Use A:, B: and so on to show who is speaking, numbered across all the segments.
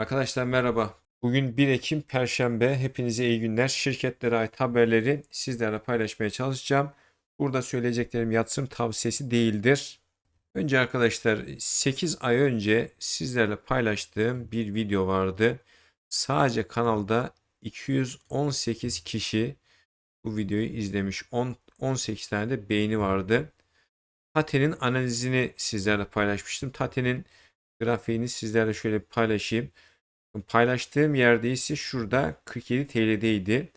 A: Arkadaşlar merhaba. Bugün 1 Ekim Perşembe. Hepinize iyi günler. Şirketlere ait haberleri sizlerle paylaşmaya çalışacağım. Burada söyleyeceklerim yatırım tavsiyesi değildir. Önce arkadaşlar 8 ay önce sizlerle paylaştığım bir video vardı. Sadece kanalda 218 kişi bu videoyu izlemiş. 10, 18 tane de beğeni vardı. Tate'nin analizini sizlerle paylaşmıştım. Tate'nin grafiğini sizlerle şöyle paylaşayım. Paylaştığım yerde ise şurada 47 TL'deydi.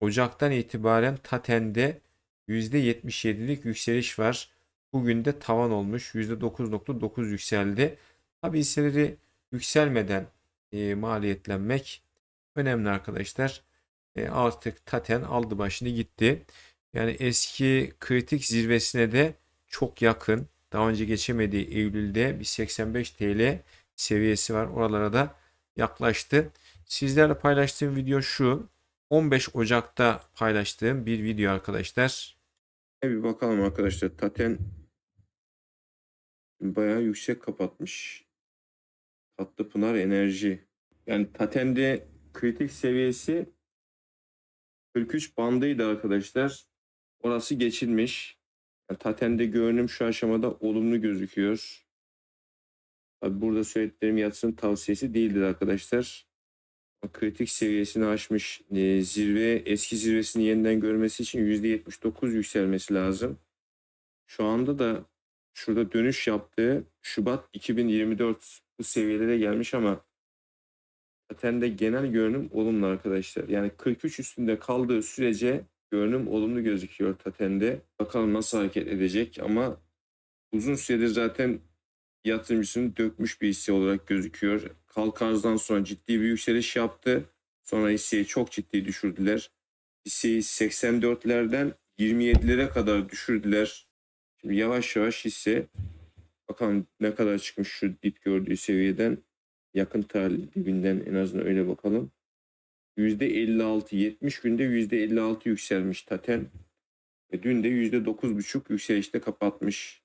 A: Ocaktan itibaren Taten'de %77'lik yükseliş var. Bugün de tavan olmuş. %9.9 yükseldi. Tabi hisseleri yükselmeden e, maliyetlenmek önemli arkadaşlar. E, artık Taten aldı başını gitti. Yani eski kritik zirvesine de çok yakın. Daha önce geçemediği Eylül'de bir 85 TL seviyesi var. Oralara da yaklaştı. Sizlerle paylaştığım video şu. 15 Ocak'ta paylaştığım bir video arkadaşlar. Bir bakalım arkadaşlar. Taten bayağı yüksek kapatmış. Tatlı Pınar Enerji. Yani Taten'de kritik seviyesi 43 bandıydı arkadaşlar. Orası geçilmiş. Yani Taten'de görünüm şu aşamada olumlu gözüküyor. Tabi burada söylediklerim yatırım tavsiyesi değildir arkadaşlar. Kritik seviyesini aşmış e, zirve eski zirvesini yeniden görmesi için %79 yükselmesi lazım. Şu anda da şurada dönüş yaptığı Şubat 2024 bu seviyelere gelmiş ama zaten de genel görünüm olumlu arkadaşlar. Yani 43 üstünde kaldığı sürece görünüm olumlu gözüküyor Taten'de. Bakalım nasıl hareket edecek ama uzun süredir zaten yatırımcısını dökmüş bir hisse olarak gözüküyor. Kalkarz'dan sonra ciddi bir yükseliş yaptı. Sonra hisseyi çok ciddi düşürdüler. Hisseyi 84'lerden 27'lere kadar düşürdüler. Şimdi yavaş yavaş hisse bakalım ne kadar çıkmış şu dip gördüğü seviyeden yakın tarih dibinden en azından öyle bakalım. %56 70 günde %56 yükselmiş Taten. Ve dün de %9,5 yükselişte kapatmış.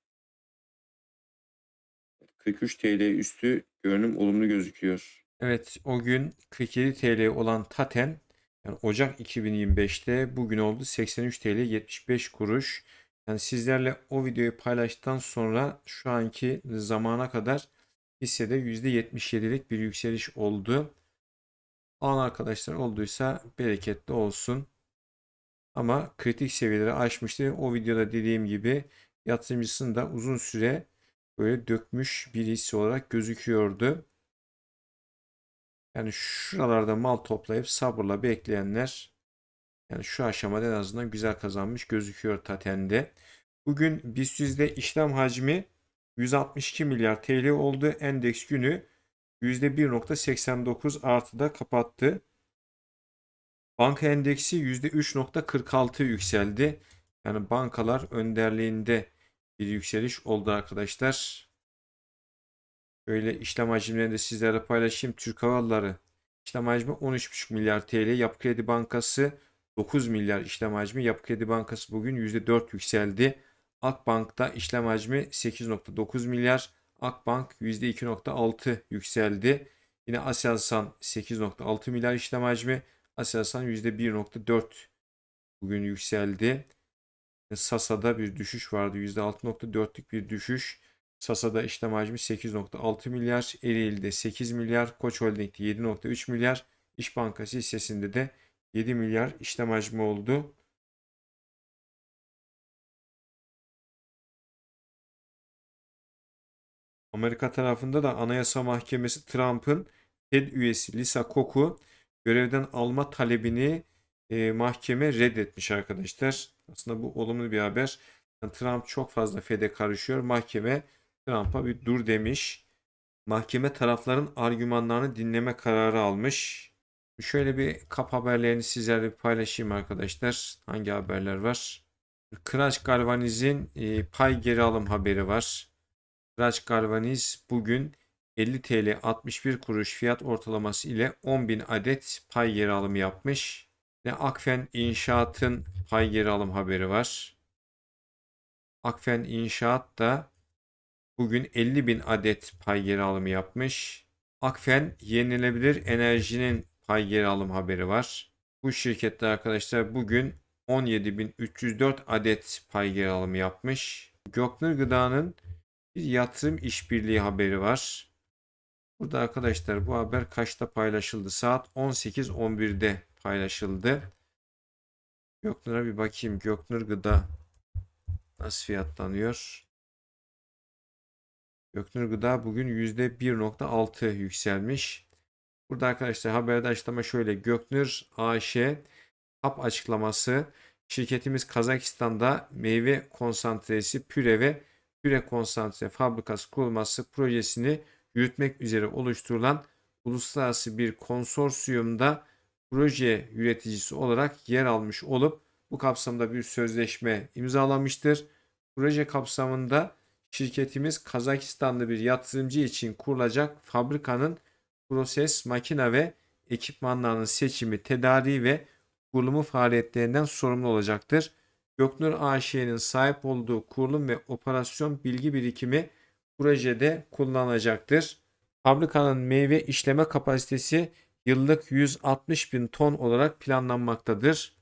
A: 43 TL üstü görünüm olumlu gözüküyor. Evet o gün 47 TL olan Taten yani Ocak 2025'te bugün oldu 83 TL 75 kuruş. Yani sizlerle o videoyu paylaştıktan sonra şu anki zamana kadar hissede %77'lik bir yükseliş oldu. Alan arkadaşlar olduysa bereketli olsun. Ama kritik seviyeleri aşmıştı. O videoda dediğim gibi yatırımcısını da uzun süre böyle dökmüş bir hisse olarak gözüküyordu. Yani şuralarda mal toplayıp sabırla bekleyenler yani şu aşamada en azından güzel kazanmış gözüküyor Taten'de. Bugün BIST işlem hacmi 162 milyar TL oldu. Endeks günü %1.89 artıda kapattı. Banka endeksi %3.46 yükseldi. Yani bankalar önderliğinde bir yükseliş oldu arkadaşlar. Böyle işlem hacimlerini de sizlerle paylaşayım. Türk Hava Yolları işlem hacmi 13,5 milyar TL. Yapı Kredi Bankası 9 milyar işlem hacmi. Yapı Kredi Bankası bugün %4 yükseldi. Akbank'ta işlem hacmi 8.9 milyar. Akbank %2.6 yükseldi. Yine Aselsan 8.6 milyar işlem hacmi. Aselsan %1.4 bugün yükseldi. Sasa'da bir düşüş vardı. %6.4'lük bir düşüş. Sasa'da işlem hacmi 8.6 milyar. Ereğli'de 8 milyar. Koç Holding'de 7.3 milyar. İş Bankası hissesinde de 7 milyar işlem hacmi oldu. Amerika tarafında da Anayasa Mahkemesi Trump'ın Fed üyesi Lisa Koku görevden alma talebini e, mahkeme reddetmiş arkadaşlar. Aslında bu olumlu bir haber. Yani Trump çok fazla Fed'e karışıyor. Mahkeme Trump'a bir dur demiş. Mahkeme tarafların argümanlarını dinleme kararı almış. Şöyle bir kap haberlerini sizlerle paylaşayım arkadaşlar. Hangi haberler var? Kıraç Galvaniz'in e, pay geri alım haberi var. Kıraç Galvaniz bugün 50 TL 61 kuruş fiyat ortalaması ile 10.000 adet pay geri alımı yapmış. Ve Akfen İnşaat'ın pay geri alım haberi var. Akfen İnşaat da bugün 50 bin adet pay geri alımı yapmış.
B: Akfen yenilebilir enerjinin pay geri alım haberi var. Bu şirkette arkadaşlar bugün 17.304 adet pay geri alımı yapmış. Göknur Gıda'nın bir yatırım işbirliği haberi var. Burada arkadaşlar bu haber kaçta paylaşıldı? Saat 18.11'de paylaşıldı. Göknur'a bir bakayım. Göknur Gıda nasıl fiyatlanıyor? Göknur Gıda bugün %1.6 yükselmiş. Burada arkadaşlar haberde açıklama şöyle. Göknur AŞ hap açıklaması. Şirketimiz Kazakistan'da meyve konsantresi püre ve püre konsantre fabrikası kurulması projesini yürütmek üzere oluşturulan uluslararası bir konsorsiyumda proje üreticisi olarak yer almış olup bu kapsamda bir sözleşme imzalamıştır. Proje kapsamında şirketimiz Kazakistanlı bir yatırımcı için kurulacak fabrikanın proses, makine ve ekipmanlarının seçimi, tedariği ve kurulumu faaliyetlerinden sorumlu olacaktır. Göknur AŞ'nin sahip olduğu kurulum ve operasyon bilgi birikimi projede kullanılacaktır. Fabrikanın meyve işleme kapasitesi yıllık 160 bin ton olarak planlanmaktadır.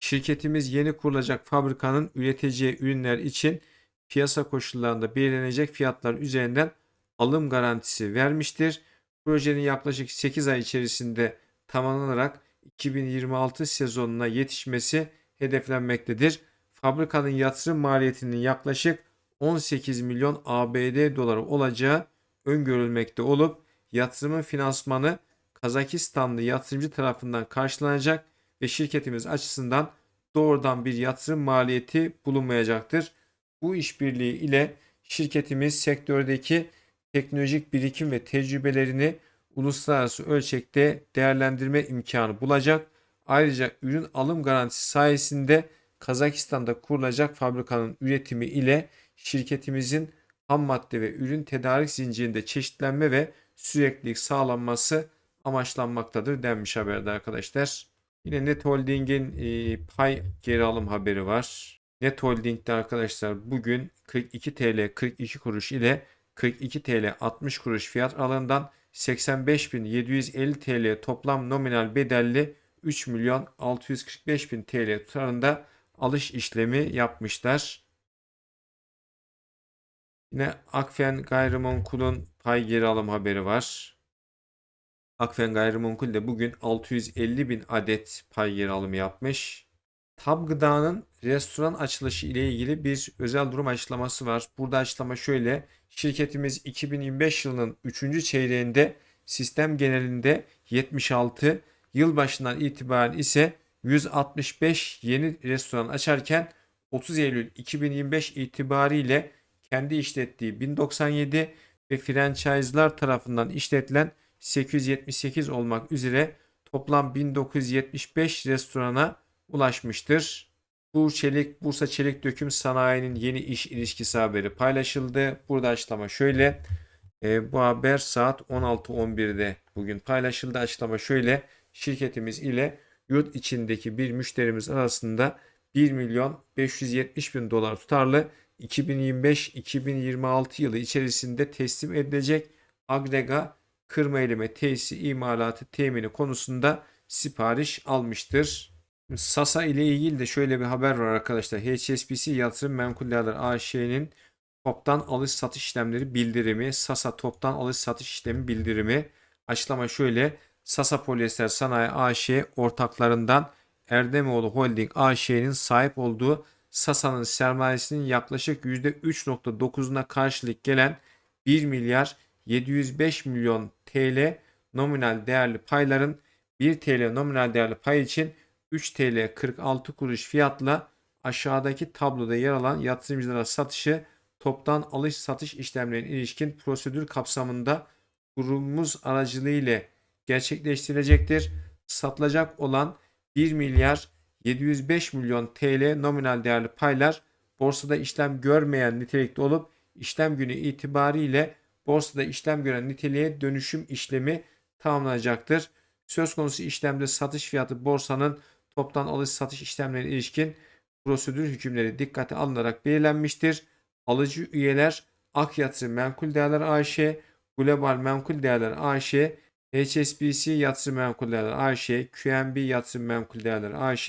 B: Şirketimiz yeni kurulacak fabrikanın üreteceği ürünler için piyasa koşullarında belirlenecek fiyatlar üzerinden alım garantisi vermiştir. Projenin yaklaşık 8 ay içerisinde tamamlanarak 2026 sezonuna yetişmesi hedeflenmektedir. Fabrikanın yatırım maliyetinin yaklaşık 18 milyon ABD doları olacağı öngörülmekte olup yatırımın finansmanı Kazakistanlı yatırımcı tarafından karşılanacak ve şirketimiz açısından doğrudan bir yatırım maliyeti bulunmayacaktır. Bu işbirliği ile şirketimiz sektördeki teknolojik birikim ve tecrübelerini uluslararası ölçekte değerlendirme imkanı bulacak. Ayrıca ürün alım garantisi sayesinde Kazakistan'da kurulacak fabrikanın üretimi ile şirketimizin ham madde ve ürün tedarik zincirinde çeşitlenme ve süreklilik sağlanması amaçlanmaktadır denmiş haberde arkadaşlar. Yine Net Holding'in e, pay geri alım haberi var. Net Holding'de arkadaşlar bugün 42 TL 42 kuruş ile 42 TL 60 kuruş fiyat aralığından 85.750 TL toplam nominal bedelli 3 milyon 645 bin TL tutarında alış işlemi yapmışlar. Yine Akfen Gayrimenkul'un pay geri alım haberi var. Akfen Gayrimenkul de bugün 650 bin adet pay geri alımı yapmış. Tab Gıda'nın restoran açılışı ile ilgili bir özel durum açıklaması var. Burada açıklama şöyle. Şirketimiz 2025 yılının 3. çeyreğinde sistem genelinde 76, yılbaşından itibaren ise 165 yeni restoran açarken 30 Eylül 2025 itibariyle kendi işlettiği 1097 ve franchise'lar tarafından işletilen 878 olmak üzere toplam 1975 restorana ulaşmıştır. Bu Çelik, Bursa Çelik Döküm Sanayi'nin yeni iş ilişkisi haberi paylaşıldı. Burada açıklama şöyle. E, bu haber saat 16.11'de bugün paylaşıldı. Açıklama şöyle. Şirketimiz ile yurt içindeki bir müşterimiz arasında 1 milyon 570 bin dolar tutarlı 2025-2026 yılı içerisinde teslim edilecek agrega kırma elime tesisi imalatı temini konusunda sipariş almıştır. Sasa ile ilgili de şöyle bir haber var arkadaşlar. HSBC Yatırım Menkul Değerler AŞ'nin toptan alış satış işlemleri bildirimi, Sasa toptan alış satış işlemi bildirimi. Açıklama şöyle. Sasa Polyester Sanayi AŞ ortaklarından Erdemoğlu Holding AŞ'nin sahip olduğu Sasa'nın sermayesinin yaklaşık %3.9'una karşılık gelen 1 milyar 705 milyon TL nominal değerli payların 1 TL nominal değerli pay için 3 TL 46 kuruş fiyatla aşağıdaki tabloda yer alan yatırımcılara satışı toptan alış satış işlemlerine ilişkin prosedür kapsamında kurumumuz aracılığıyla gerçekleştirilecektir. Satılacak olan 1 milyar 705 milyon TL nominal değerli paylar borsada işlem görmeyen nitelikte olup işlem günü itibariyle borsada işlem gören niteliğe dönüşüm işlemi tamamlanacaktır. Söz konusu işlemde satış fiyatı borsanın toptan alış satış işlemlerine ilişkin prosedür hükümleri dikkate alınarak belirlenmiştir. Alıcı üyeler Ak Yatırım Menkul Değerler AŞ, Global Menkul Değerler AŞ, HSBC Yatırım Menkul Değerler AŞ, QNB Yatırım Menkul Değerler AŞ,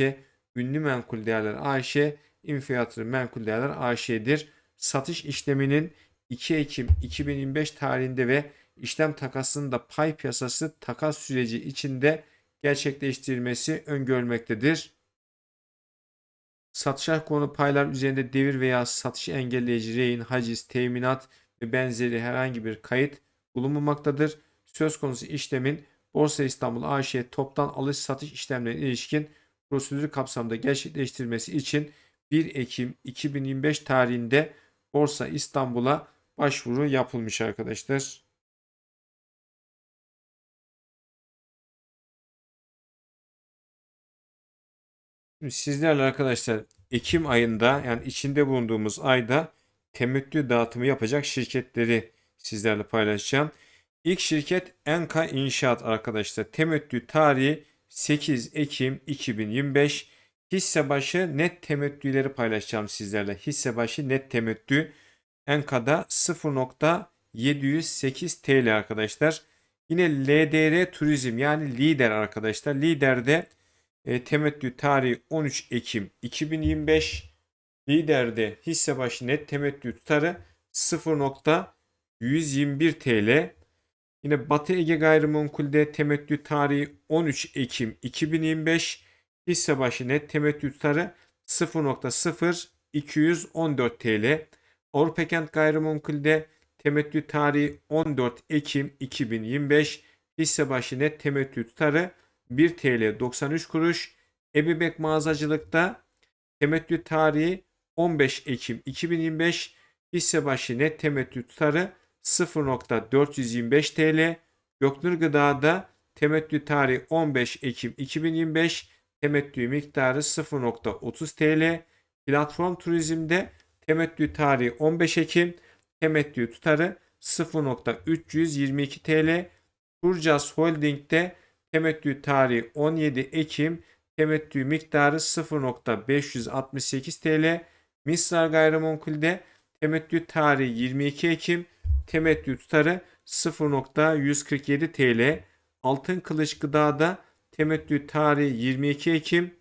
B: Ünlü Menkul Değerler AŞ, İnfi Yatırım Menkul Değerler AŞ'dir. Satış işleminin 2 Ekim 2025 tarihinde ve işlem takasının da pay piyasası takas süreci içinde gerçekleştirilmesi öngörülmektedir. Satışa konu paylar üzerinde devir veya satışı engelleyici rehin, haciz, teminat ve benzeri herhangi bir kayıt bulunmamaktadır. Söz konusu işlemin Borsa İstanbul AŞ toptan alış satış işlemlerine ilişkin prosedürü kapsamında gerçekleştirilmesi için 1 Ekim 2025 tarihinde Borsa İstanbul'a başvuru yapılmış arkadaşlar. Sizlerle arkadaşlar Ekim ayında yani içinde bulunduğumuz ayda temettü dağıtımı yapacak şirketleri sizlerle paylaşacağım. İlk şirket Enka İnşaat arkadaşlar. Temettü tarihi 8 Ekim 2025. Hisse başı net temettüleri paylaşacağım sizlerle. Hisse başı net temettü Enka'da 0.708 TL arkadaşlar. Yine LDR Turizm yani lider arkadaşlar. Liderde e, temettü tarihi 13 Ekim 2025. Liderde hisse başı net temettü tutarı 0.121 TL. Yine Batı Ege Gayrimenkul'de temettü tarihi 13 Ekim 2025. Hisse başı net temettü tutarı 0.0214 TL. Avrupa Kent Gayrimenkul'de temettü tarihi 14 Ekim 2025. Hisse başı net temettü tutarı 1 TL 93 kuruş. Ebibek mağazacılıkta temettü tarihi 15 Ekim 2025. Hisse başı net temettü tutarı 0.425 TL. Göknur Gıda'da temettü tarihi 15 Ekim 2025. Temettü miktarı 0.30 TL. Platform Turizm'de temettü tarihi 15 Ekim. Temettü tutarı 0.322 TL. Turcas Holding'de temettü tarihi 17 Ekim. Temettü miktarı 0.568 TL. Misrar Gayrimenkul'de temettü tarihi 22 Ekim. Temettü tutarı 0.147 TL. Altın Kılıç Gıda'da temettü tarihi 22 Ekim.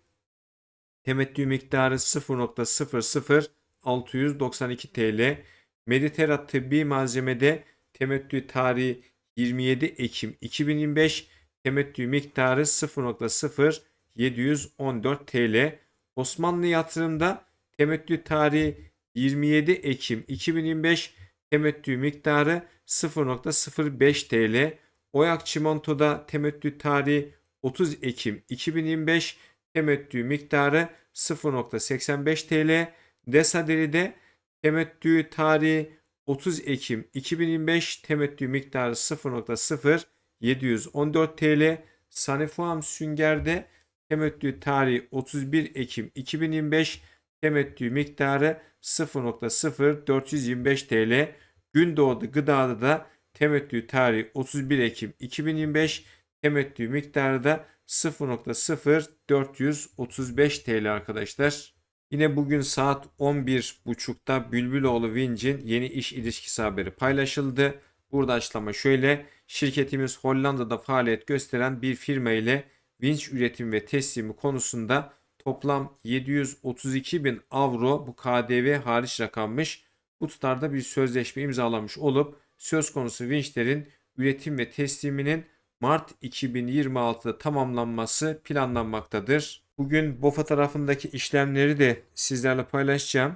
B: Temettü miktarı 0.00692 TL. Meditera Tıbbi Malzemede temettü tarihi 27 Ekim 2025. Temettü miktarı 0.0714 TL. Osmanlı Yatırım'da temettü tarihi 27 Ekim 2025. Temettü miktarı 0.05 TL. Oyak Çimento'da temettü tarihi 30 Ekim 2025. Temettü miktarı 0.85 TL. Desaderi'de temettü tarihi 30 Ekim 2025. Temettü miktarı 0.0714 TL. Sanifuam Sünger'de temettü tarihi 31 Ekim 2025. Temettü miktarı 0.0425 TL. Gündoğdu Gıda'da da temettü tarihi 31 Ekim 2025. Temettü miktarı da 0.0435 TL arkadaşlar. Yine bugün saat 11.30'da Bülbüloğlu Vinç'in yeni iş ilişkisi haberi paylaşıldı. Burada açıklama şöyle. Şirketimiz Hollanda'da faaliyet gösteren bir firma ile vinç üretimi ve teslimi konusunda toplam 732 bin avro bu KDV hariç rakammış. Bu tutarda bir sözleşme imzalamış olup söz konusu vinçlerin üretim ve tesliminin Mart 2026'da tamamlanması planlanmaktadır. Bugün BOFA tarafındaki işlemleri de sizlerle paylaşacağım.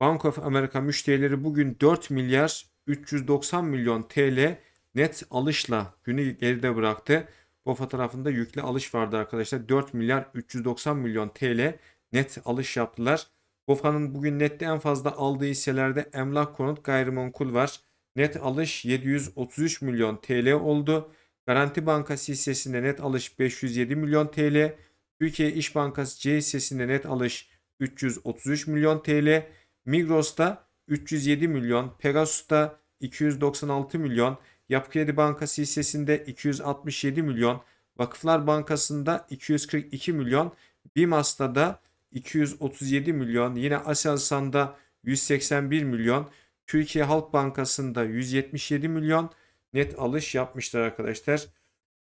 B: Bank of America müşterileri bugün 4 milyar 390 milyon TL net alışla günü geride bıraktı. BOFA tarafında yüklü alış vardı arkadaşlar. 4 milyar 390 milyon TL net alış yaptılar. BOFA'nın bugün nette en fazla aldığı hisselerde emlak konut gayrimenkul var. Net alış 733 milyon TL oldu. Garanti Bankası hissesinde net alış 507 milyon TL. Türkiye İş Bankası C hissesinde net alış 333 milyon TL. Migros'ta 307 milyon. Pegasus'ta 296 milyon. Yapı Kredi Bankası hissesinde 267 milyon. Vakıflar Bankası'nda 242 milyon. BİMAS'ta da 237 milyon. Yine Aselsan'da 181 milyon. Türkiye Halk Bankası'nda 177 milyon. net alış yapmışlar arkadaşlar.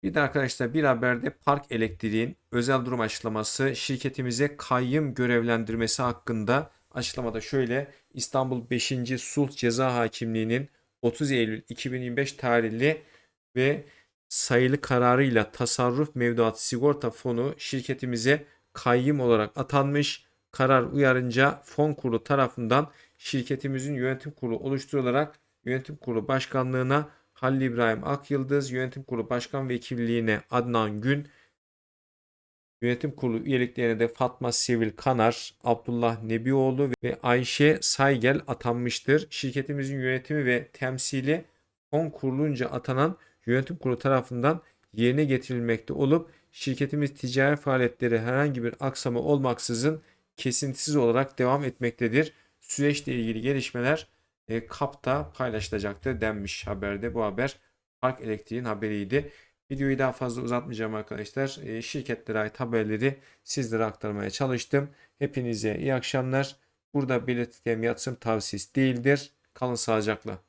B: Bir de arkadaşlar bir haberde Park Elektriğin özel durum açıklaması şirketimize kayyım görevlendirmesi hakkında açıklamada şöyle İstanbul 5. Sulh Ceza Hakimliği'nin 30 Eylül 2025 tarihli ve sayılı kararıyla tasarruf mevduat sigorta fonu şirketimize kayyım olarak atanmış. Karar uyarınca fon kurulu tarafından şirketimizin yönetim kurulu oluşturularak yönetim kurulu başkanlığına Halil İbrahim Akyıldız, yönetim kurulu başkan vekilliğine Adnan Gün, yönetim kurulu üyeliklerine de Fatma Sevil Kanar, Abdullah Nebioğlu ve Ayşe Saygel atanmıştır. Şirketimizin yönetimi ve temsili fon kurulunca atanan yönetim kurulu tarafından yerine getirilmekte olup şirketimiz ticari faaliyetleri herhangi bir aksama olmaksızın kesintisiz olarak devam etmektedir. Süreçle ilgili gelişmeler e, KAP'ta paylaşılacaktır denmiş haberde. Bu haber Park Elektriğin haberiydi. Videoyu daha fazla uzatmayacağım arkadaşlar. E, şirketlere ait haberleri sizlere aktarmaya çalıştım. Hepinize iyi akşamlar. Burada belirttiğim yatırım tavsiyesi değildir. Kalın sağlıcakla.